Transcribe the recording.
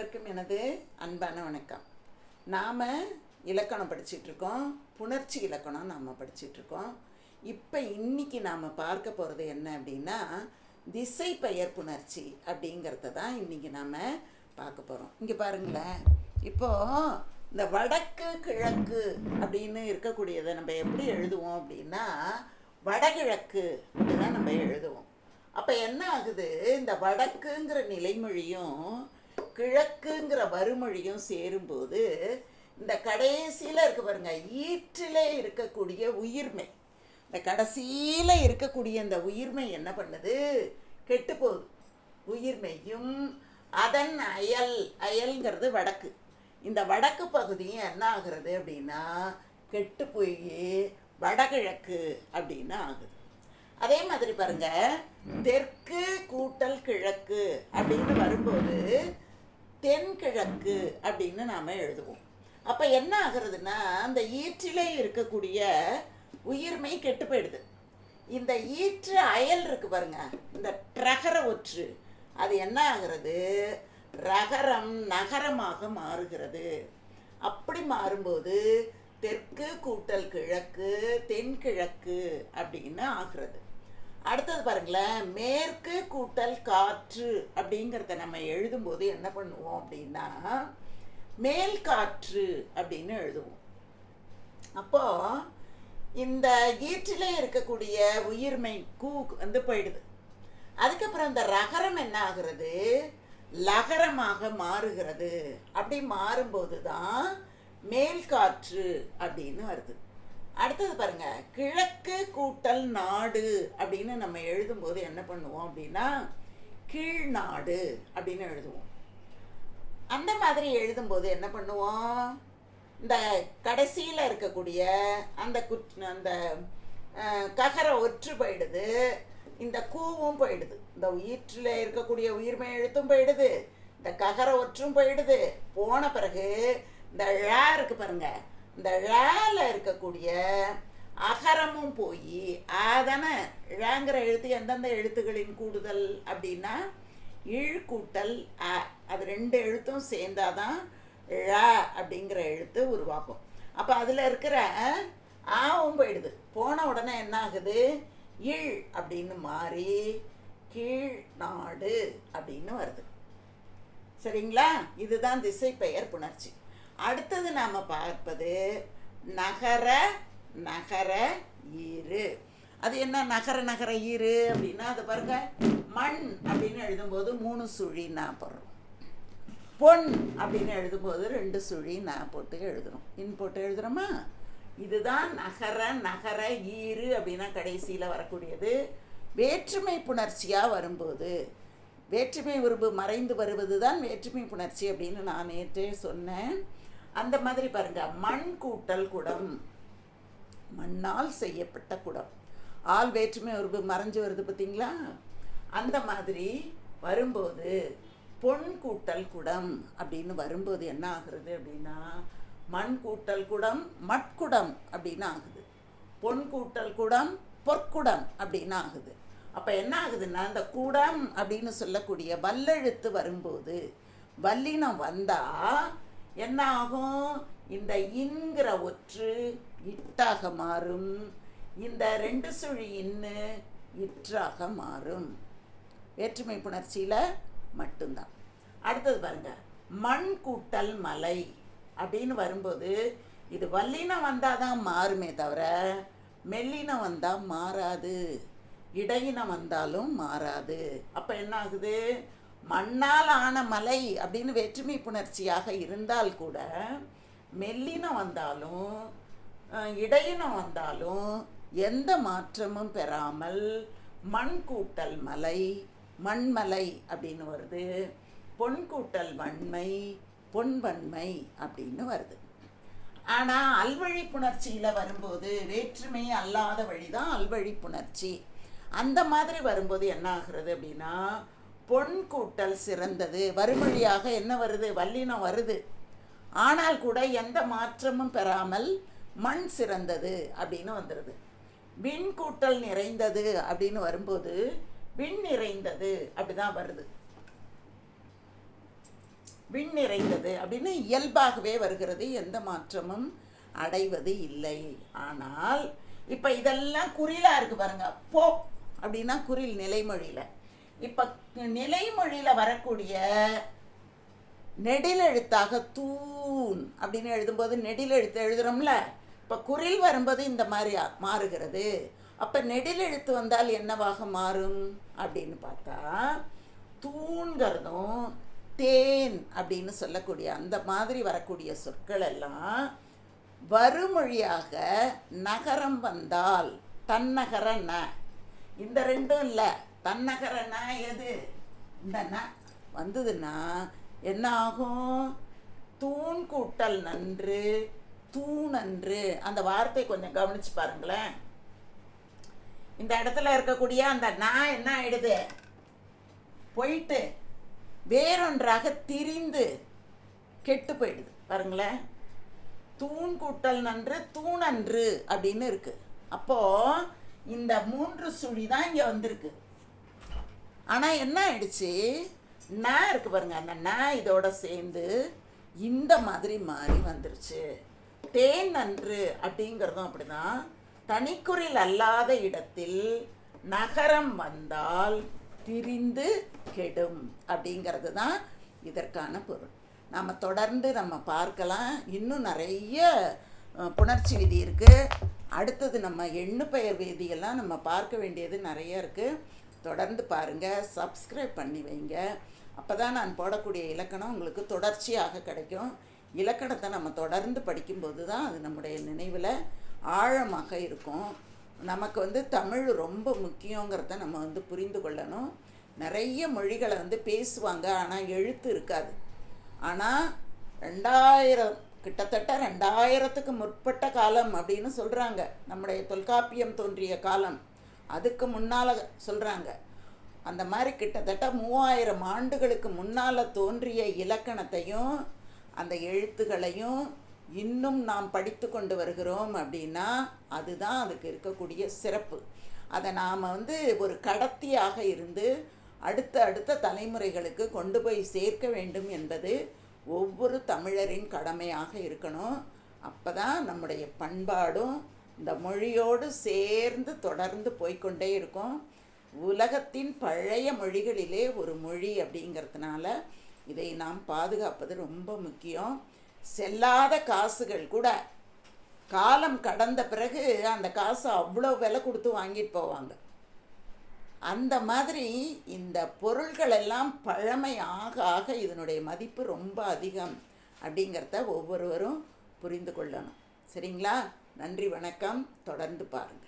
அனைவருக்கும் எனது அன்பான வணக்கம். நாம் இலக்கணம் படிச்சிட்டு இருக்கோம் புணர்ச்சி இலக்கணம் நாம் படிச்சிட்டு இருக்கோம் இப்போ இன்னைக்கு நாம் பார்க்க போகிறது என்ன அப்படின்னா திசை பெயர் புணர்ச்சி அப்படிங்கிறத தான் இன்றைக்கி நாம் பார்க்க போகிறோம் இங்கே பாருங்களேன். இப்போது இந்த வடக்கு கிழக்கு அப்படின்னு இருக்கக்கூடியதை நம்ம எப்படி எழுதுவோம் அப்படின்னா வடகிழக்கு அப்படிதான் நம்ம எழுதுவோம். அப்போ என்ன ஆகுது? இந்த வடக்குங்கிற நிலைமொழியும் கிழக்குங்கிற வறுமொழியும் சேரும்போது இந்த கடைசியில் இருக்க பாருங்க ஈற்றிலே இருக்கக்கூடிய உயிர்மை. இந்த கடைசியில் இருக்கக்கூடிய இந்த உயிர்மை என்ன பண்ணுது? கெட்டு போகுது. உயிர்மையும் அதன் அயல் அயல்ங்கிறது வடக்கு. இந்த வடக்கு பகுதியும் என்ன ஆகுறது அப்படின்னா கெட்டு போய் வடகிழக்கு அப்படின்னு ஆகுது. அதே மாதிரி பாருங்க தெற்கு கூட்டல் கிழக்கு அப்படின்னு வரும்போது தென்கிழக்கு அப்படின்னு நாம் எழுதுவோம். அப்போ என்ன ஆகுறதுன்னா அந்த ஈற்றிலே இருக்கக்கூடிய உயிர்மை கெட்டு போயிடுது. இந்த ஈற்று அயல் இருக்கு பாருங்க இந்த ட்ரகர ஒற்று அது என்ன ஆகிறது? ரகரம் நகரமாக மாறுகிறது. அப்படி மாறும்போது தெற்கு கூட்டல் கிழக்கு தென்கிழக்கு அப்படின்னு ஆகிறது. அடுத்தது பாருங்களேன் மேற்கு கூட்டல் காற்று அப்படிங்கிறத நம்ம எழுதும்போது என்ன பண்ணுவோம் அப்படின்னா மேல் காற்று அப்படின்னு எழுதுவோம். அப்போ இந்த ஈற்றிலே இருக்கக்கூடிய உயிர்மை கூ வந்து போயிடுது. அதுக்கப்புறம் இந்த ரகரம் என்ன ஆகுறது? லகரமாக மாறுகிறது. அப்படி மாறும்போது தான் மேல் காற்று அப்படின்னு வருது. அடுத்தது பாருங்க கிழக்கு கூட்டல் நாடு அப்படின்னு நம்ம எழுதும்போது என்ன பண்ணுவோம் அப்படின்னா கீழ்நாடு அப்படின்னு எழுதுவோம். அந்த மாதிரி எழுதும்போது என்ன பண்ணுவோம்? இந்த கடைசியில் இருக்கக்கூடிய அந்த குட் அந்த ககரம் ககர ஒற்று போயிடுது. இந்த கூவும் போயிடுது. இந்த உயிற்றில் இருக்கக்கூடிய உயிர்மை எழுத்தும் போயிடுது. இந்த ககர ஒற்றும் போயிடுது. போன பிறகு இந்த ழ இருக்கு பாருங்கள் இந்த ழால இருக்கக்கூடிய அகரமும் போய் ஆதானே ழாங்கிற எழுத்து எந்தெந்த எழுத்துகளின் கூடுதல் அப்படின்னா இழ் கூட்டல் அ. அது ரெண்டு எழுத்தும் சேர்ந்தாதான் ழ அப்படிங்கிற எழுத்து உருவாகும். அப்போ அதில் இருக்கிற ஆவும் போயிடுது. போன உடனே என்ன ஆகுது? இழ் அப்படின்னு மாறி கீழ் நாடு அப்படின்னு வருது. சரிங்களா? இதுதான் திசை பெயர் புணர்ச்சி. அடுத்தது நாம் பார்ப்பது நகர நகர ஈறு. அது என்ன? நகர நகர ஈறு அப்படின்னா அது பாருங்க மண் அப்படின்னு எழுதும்போது மூணு சுழி நான் போடுறோம். பொன் அப்படின்னு எழுதும்போது ரெண்டு சுழி நான் போட்டு எழுதுறோம். இன் போட்டு எழுதுறோமா? இதுதான் நகர நகர ஈறு அப்படின்னா கடைசியில் வரக்கூடியது. வேற்றுமை புணர்ச்சியாக வரும்போது வேற்றுமை உருவு மறைந்து வருவது தான் வேற்றுமை புணர்ச்சி அப்படின்னு நான் நேற்றே சொன்னேன். அந்த மாதிரி பாருங்க மண் கூட்டல் குடம் மண்ணால் செய்யப்பட்ட குடம். ஆள் வேற்றுமை ஒரு மறைஞ்சு வருது பார்த்தீங்களா அந்த மாதிரி வரும்போது பொன் கூட்டல் குடம் அப்படின்னு வரும்போது என்ன ஆகுறது அப்படின்னா மண் கூட்டல் குடம் மட்குடம் அப்படின்னு ஆகுது. பொன் கூட்டல் குடம் பொற்குடம் அப்படின்னு ஆகுது. அப்போ என்ன ஆகுதுன்னா இந்த குடம் அப்படின்னு சொல்லக்கூடிய வல்லெழுத்து வரும்போது வல்லினம் வந்தால் என்ன ஆகும் இந்த இன்கிற ஒற்று இட்டாக மாறும். இந்த ரெண்டு சுழி இன்னு இற்றாக மாறும். வேற்றுமை புணர்ச்சியில் மட்டும்தான். அடுத்தது பாருங்க. மண் கூட்டல் மலை அப்படின்னு வரும்போது இது வல்லினம் வந்தால் தான் மாறுமே தவிர மெல்லினம் வந்தால் மாறாது. இடையினம் வந்தாலும் மாறாது. அப்போ என்ன ஆகுது மண்ணால் ஆன மலை அப்படின்னு வேற்றுமை புணர்ச்சியாக இருந்தால் கூட மெல்லினம் வந்தாலும் இடையினம் வந்தாலும் எந்த மாற்றமும் பெறாமல் மண் கூட்டல் மலை மண்மலை அப்படின்னு வருது. பொன் கூட்டல் வன்மை பொன்வன்மை அப்படின்னு வருது. ஆனால் அல்வழி புணர்ச்சியில் வரும்போது வேற்றுமை அல்லாத வழி தான் அல்வழி புணர்ச்சி. அந்த மாதிரி வரும்போது என்ன ஆகுறது அப்படின்னா பொன் கூட்டல் சிறந்தது. வறுமொழியாக என்ன வருது? வல்லினம் வருது. ஆனால் கூட எந்த மாற்றமும் பெறாமல் மண் சிறந்தது அப்படின்னு வந்துடுது விண் கூட்டல் நிறைந்தது அப்படின்னு வரும்போது விண் நிறைந்தது அப்படிதான் வருது. விண் நிறைந்தது அப்படின்னு இயல்பாகவே வருகிறது. எந்த மாற்றமும் அடைவது இல்லை. ஆனால் இப்போ இதெல்லாம் குறிலாக இருக்குது பாருங்க. போ அப்படின்னா குறில் நிலைமொழியில். இப்போ நிலைமொழியில் வரக்கூடிய நெடிலெழுத்தாக தூண் அப்படின்னு எழுதும்போது நெடிலெழுத்து எழுதுறோம்ல. இப்போ குரில் வரும்போது இந்த மாதிரி மாறுகிறது. அப்போ நெடிலெழுத்து வந்தால் என்னவாக மாறும் அப்படின்னு பார்த்தா தூண்கிறதும் தேன் அப்படின்னு சொல்லக்கூடிய அந்த மாதிரி வரக்கூடிய சொற்கள் எல்லாம் வருமொழியாக நகரம் வந்தால் தன்னகர ந. இந்த ரெண்டும் இல்லை. தன்னகர எது இந்த வந்ததுன்னா என்ன ஆகும் தூண் கூட்டல் நன்று தூணன்று. அந்த வார்த்தை கொஞ்சம் கவனிச்சு பாருங்களேன். இந்த இடத்துல இருக்கக்கூடிய அந்த நான் என்ன ஆயிடுது? போயிட்டு வேறொன்றாக திரிந்து கெட்டு போயிடுது. பாருங்களேன். தூண் கூட்டல் நன்று தூணன்று அப்படின்னு இருக்கு. அப்போ இந்த மூன்று சுழி தான் இங்கே வந்திருக்கு. ஆனால் என்ன ஆயிடுச்சு? ந இருக்கு பாருங்க அந்த ந இதோட சேர்ந்து இந்த மாதிரி மாறி வந்துருச்சு. தேன் நன்று அப்படிங்கிறதும் அப்படிதான். தனிக்குறில் அல்லாத இடத்தில் நகரம் வந்தால் திரிந்து கெடும் அப்படிங்கிறது தான் இதற்கான பொருள். நாம் தொடர்ந்து நம்ம பார்க்கலாம். இன்னும் நிறைய புணர்ச்சி விதி இருக்குது அடுத்தது நம்ம எண்ணு பெயர் வேதியெல்லாம் நம்ம பார்க்க வேண்டியது நிறைய இருக்குது தொடர்ந்து பாருங்கள் சப்ஸ்கிரைப் பண்ணி வைங்க. அப்போ தான் நான் போடக்கூடிய இலக்கணம் உங்களுக்கு தொடர்ச்சியாக கிடைக்கும். இலக்கணத்தை நம்ம தொடர்ந்து படிக்கும்போது தான் அது நம்முடைய நினைவில் ஆழமாக இருக்கும். நமக்கு வந்து தமிழ் ரொம்ப முக்கியங்கிறத நம்ம வந்து புரிந்து கொள்ளணும். நிறைய மொழிகளை வந்து பேசுவாங்க ஆனால் எழுத்து இருக்காது. ஆனால் ரெண்டாயிரம் கிட்டத்தட்ட ரெண்டாயிரத்துக்கு முற்பட்ட காலம் அப்படின்னு சொல்கிறாங்க நம்முடைய தொல்காப்பியம் தோன்றிய காலம். அதுக்கு முன்னால் சொல்கிறாங்க அந்த மாதிரி கிட்டத்தட்ட மூவாயிரம் ஆண்டுகளுக்கு முன்னால் தோன்றிய இலக்கணத்தையும் அந்த எழுத்துகளையும் இன்னும் நாம் படித்து கொண்டு வருகிறோம் அப்படின்னா அதுதான் அதுக்கு இருக்கக்கூடிய சிறப்பு. அதை நாம் வந்து ஒரு கடத்தியாக இருந்து அடுத்த அடுத்த தலைமுறைகளுக்கு கொண்டு போய் சேர்க்க வேண்டும் என்பது ஒவ்வொரு தமிழரின் கடமையாக இருக்கணும். அப்போ தான் நம்முடைய பண்பாடும் இந்த மொழியோடு சேர்ந்து தொடர்ந்து போய்க்கொண்டே இருக்கும். உலகத்தின் பழைய மொழிகளிலே ஒரு மொழி அப்படிங்கிறதுனால இதை நாம் பாதுகாப்பது ரொம்ப முக்கியம். செல்லாத காசுகள் கூட. காலம் கடந்த பிறகு அந்த காசு அவ்வளோ விலை கொடுத்து வாங்கிட்டு போவாங்க. அந்த மாதிரி இந்த பொருள்கள் எல்லாம் பழமை ஆக ஆக இதனுடைய மதிப்பு ரொம்ப அதிகம் அப்படிங்கிறத ஒவ்வொருவரும் புரிந்து கொள்ளணும். சரிங்களா? நன்றி வணக்கம். தொடர்ந்து பாருங்கள்.